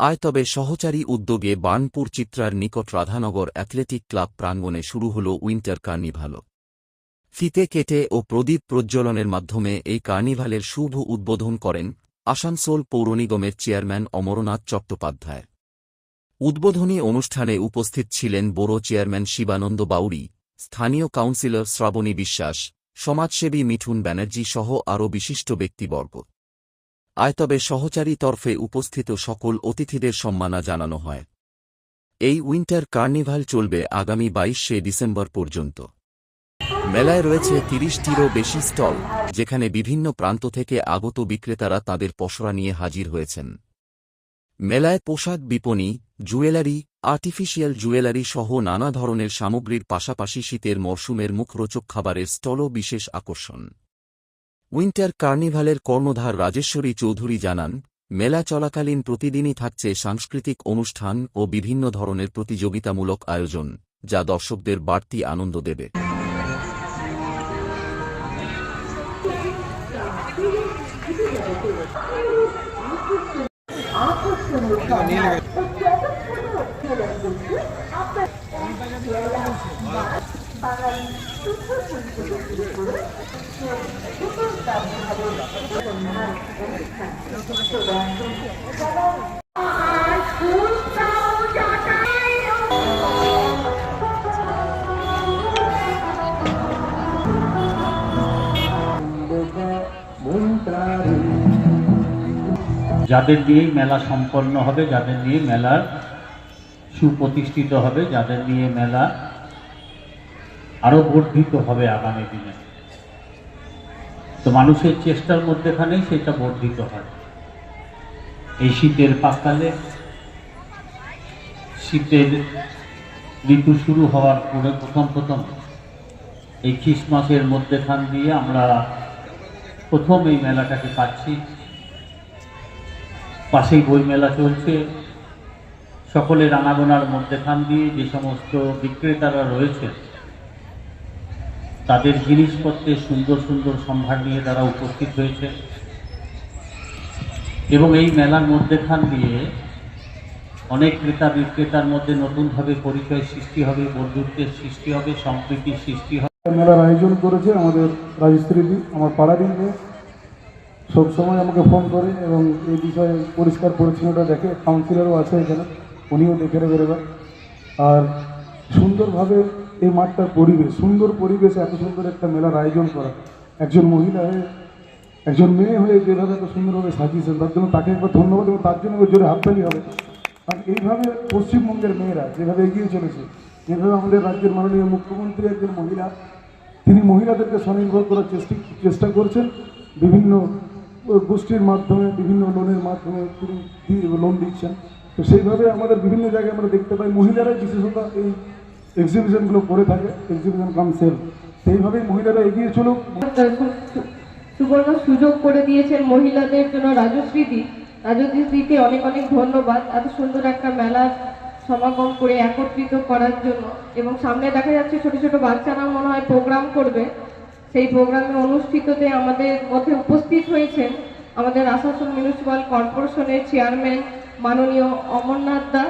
আয় তবে সহচারী উদ্যোগে বার্নপুর চিত্রার নিকট রাধানগর অ্যাথলেটিক ক্লাব প্রাঙ্গণে শুরু হল উইন্টার কার্নিভালও ফিতে কেটে ও প্রদীপ প্রজ্বলনের মাধ্যমে এই কার্নিভালের শুভ উদ্বোধন করেন আসানসোল পৌর নিগমের চেয়ারম্যান অমরনাথ চট্টোপাধ্যায়। উদ্বোধনী অনুষ্ঠানে উপস্থিত ছিলেন বোরো চেয়ারম্যান শিবানন্দ বাউরি স্থানীয় কাউন্সিলর শ্রাবণী বিশ্বাস, সমাজসেবী মিঠুন ব্যানার্জি সহ আরও বিশিষ্ট ব্যক্তিবর্গ। আয়তবে সহচারী তরফে উপস্থিত সকল অতিথিদের সম্মানা জানানো হয়। এই উইন্টার কার্নিভাল চলবে আগামী বাইশে ডিসেম্বর পর্যন্ত। মেলায় রয়েছে তিরিশটিরও বেশি স্টল, যেখানে বিভিন্ন প্রান্ত থেকে আগত বিক্রেতারা তাদের পসরা নিয়ে হাজির হয়েছেন। মেলায় পোশাক বিপণী, জুয়েলারি, আর্টিফিশিয়াল জুয়েলারি সহ নানা ধরনের সামগ্রীর পাশাপাশি শীতের মরশুমের মুখরোচক খাবারের স্টলও বিশেষ আকর্ষণ। উইন্টার কার্নিভালের কর্ণধার রাজেশ্বরী চৌধুরী জানান, মেলা চলাকালীন প্রতিদিনই থাকছে সাংস্কৃতিক অনুষ্ঠান ও বিভিন্ন ধরনের প্রতিযোগিতামূলক আয়োজন, যা দর্শকদের বাড়তি আনন্দ দেবে। যাদের দিয়েই মেলা সম্পন্ন হবে যাদের নিয়ে মেলার সুপ্রতিষ্ঠিত হবে যাদের নিয়ে মেলা আরও বর্ধিত হবে আগামী দিনে। তো মানুষের চেষ্টার মধ্যেখানেই সেটা বর্ধিত হয়। এই শীতের পাকালে শীতের ঋতু শুরু হওয়ার পরে প্রথম প্রথম এই খ্রিসমাসের মধ্যেখান দিয়ে আমরা প্রথম এই মেলাটাকে পাচ্ছি। পাশেই বই মেলা চলছে। সকলের আনাগোনার মধ্যেখান দিয়ে যে সমস্ত বিক্রেতারা রয়েছে তাদের জিনিসপত্রের সুন্দর সুন্দর সম্ভার নিয়ে তারা উপস্থিত হয়েছে। এবং এই মেলার মধ্যেখান দিয়ে অনেক ক্রেতা বিক্রেতার মধ্যে নতুনভাবে পরিচয় সৃষ্টি হবে, বন্ধুত্বের সৃষ্টি হবে, সম্প্রীতির সৃষ্টি হবে। মেলার আয়োজন করেছে আমাদের রাজস্ত্রীদি আমার পাড়ারই মেয়ে সবসময় আমাকে ফোন করে এবং এই বিষয়ে পরিষ্কার পরিচ্ছন্নতা দেখে কাউন্সিলরও আছে এখানে, উনিও দেখে বেরোবেন আর সুন্দরভাবে এই মাঠটার পরিবেশ, সুন্দর পরিবেশে এত সুন্দর একটা মেলার আয়োজন করা। একজন মহিলা হয়ে, একজন মেয়ে হয়ে যেভাবে এত সুন্দরভাবে সাজিয়েছেন, তার জন্য তাকে একবার ধন্যবাদ এবং তার জন্য জোরে হাততালি হবে। আর এইভাবে পশ্চিমবঙ্গের মেয়েরা যেভাবে এগিয়ে চলেছে, যেভাবে আমাদের রাজ্যের মাননীয় মুখ্যমন্ত্রী একজন মহিলা, তিনি মহিলাদেরকে স্বনির্ভর করার চেষ্টা চেষ্টা করছেন। বিভিন্ন গোষ্ঠীর মাধ্যমে, বিভিন্ন লোনের মাধ্যমে তিনি লোন দিচ্ছেন। তো সেইভাবে আমাদের বিভিন্ন জায়গায় আমরা দেখতে পাই মহিলারাই বিশেষত এই এক্সিবিশনগুলো করে থাকে এক্সিবিশন কাম সেল সেইভাবেই মহিলারা এগিয়ে চলুক। সুবর্ণ সুযোগ করে দিয়েছেন মহিলাদের জন্য রাজশ্রীদি রাজশ্রীদিকে অনেক অনেক ধন্যবাদ। এত সুন্দর একটা মেলার সমাগম করে একত্রিত করার জন্য। এবং সামনে দেখা যাচ্ছে ছোট ছোট বাচ্চারা মনে হয় প্রোগ্রাম করবে। সেই প্রোগ্রামে অনুষ্ঠিততে আমাদের মধ্যে উপস্থিত হয়েছেন আমাদের আসানসোল মিউনিসিপাল কর্পোরেশনের চেয়ারম্যান মাননীয় অমরনাথ দা।